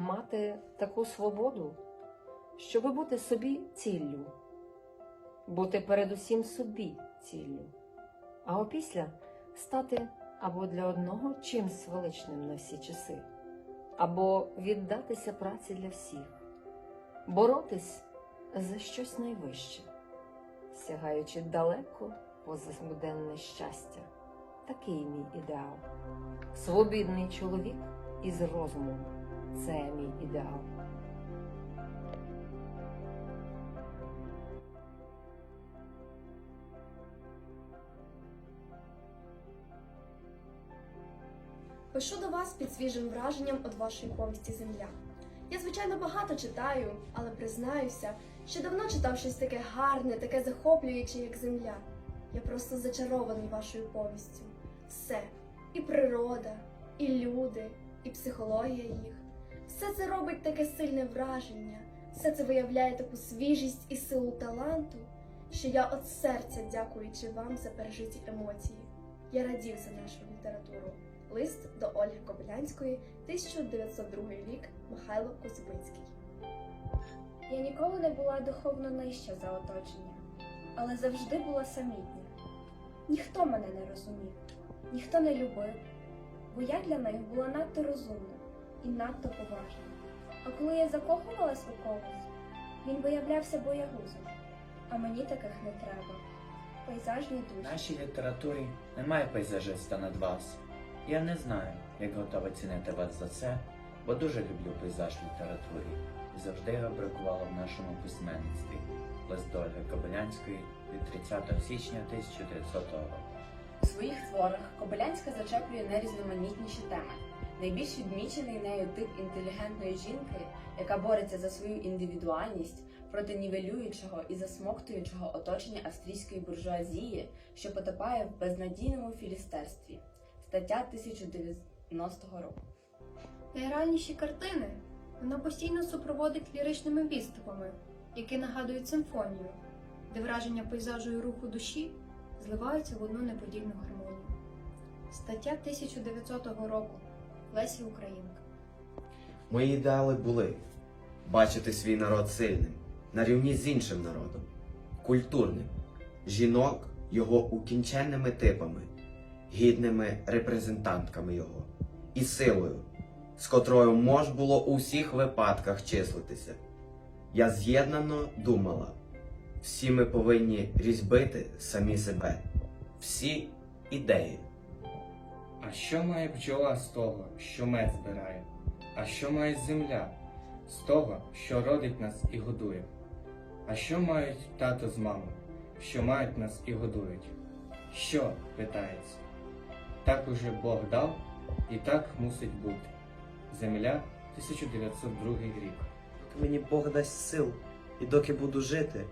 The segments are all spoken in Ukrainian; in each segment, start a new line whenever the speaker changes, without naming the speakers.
мати таку свободу, щоб бути собі ціллю, бути передусім собі ціллю, а опісля стати або для одного чимсь величним на всі часи, або віддатися праці для всіх, боротись за щось найвище, сягаючи далеко поза буденне щастя. Такий мій ідеал. Свобідний чоловік із розумом. Це мій ідеал.
Пишу до вас під свіжим враженням від вашої повісті Земля. Я, звичайно, багато читаю, але признаюся, що давно читав щось таке гарне, таке захоплююче, як земля. Я просто зачарований вашою повістю. Все і природа, і люди, і психологія їх. Все це робить таке сильне враження, все це виявляє таку свіжість і силу таланту, що я від серця, дякуючи вам за пережиті емоції. Я радів за нашу літературу. Лист до Ольги Кобилянської, 1902 рік, Михайло Козубинський.
Я ніколи не була духовно нижча за оточення, але завжди була самітня. Ніхто мене не розумів, ніхто не любив, бо я для них була надто розумна і надто поважна. А коли я закохувалась у когось, він виявлявся боягузом, а мені таких не треба. Пейзажні
В
душі.
нашій літературі немає пейзажиста над вас. Я не знаю, як готова цінити вас за це, бо дуже люблю пейзаж в літературі і завжди його бракувало в нашому письменництві. Лист до Ольги Кобилянської від 30 січня 1900 року.
У своїх творах Кобилянська зачеплює найрізноманітніші теми. Найбільш відмічений нею тип інтелігентної жінки, яка бореться за свою індивідуальність проти нівелюючого і засмоктуючого оточення австрійської буржуазії, що потопає в безнадійному філістерстві. Стаття 1990 року.
Найреальніші картини вона постійно супроводить ліричними відступами, які нагадують симфонію, де враження пейзажу і руху душі зливаються в одну неподільну гармонію. Стаття 1900 року Лесі Українка.
Мої ідеали були бачити свій народ сильним, на рівні з іншим народом, культурним, жінок його укінченними типами, гідними репрезентантками його і силою, з котрою мож було у всіх випадках числитися. Я з'єднано думала, всі ми повинні різьбити самі себе, всі ідеї.
А що має бджола з того, що мед збирає? А що має земля з того, що родить нас і годує? А що мають тато з мамою, що мають нас і годують? Що, питається? Так уже Бог дав, і так мусить бути. Земля 1902 рік.
Доки мені Бог дасть сил, і доки буду жити,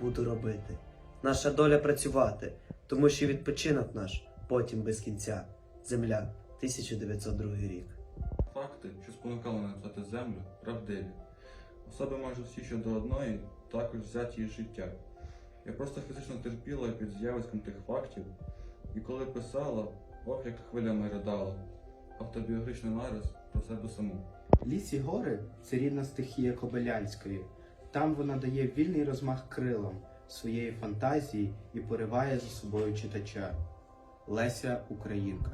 буду робити. Наша доля працювати, тому що відпочинок наш потім без кінця. Земля, 1902 рік.
Факти, що спонукали написати землю, правдиві. Особи майже всі щодо одної також взяті із життя. Я просто фізично терпіла під з'явиськом тих фактів, і коли писала, ох, як хвилями ридала. Автобіографічний нарис про себе саму.
Ліс і гори це рідна стихія Кобилянської. Там вона дає вільний розмах крилам своєї фантазії і пориває за собою читача. Леся Українка.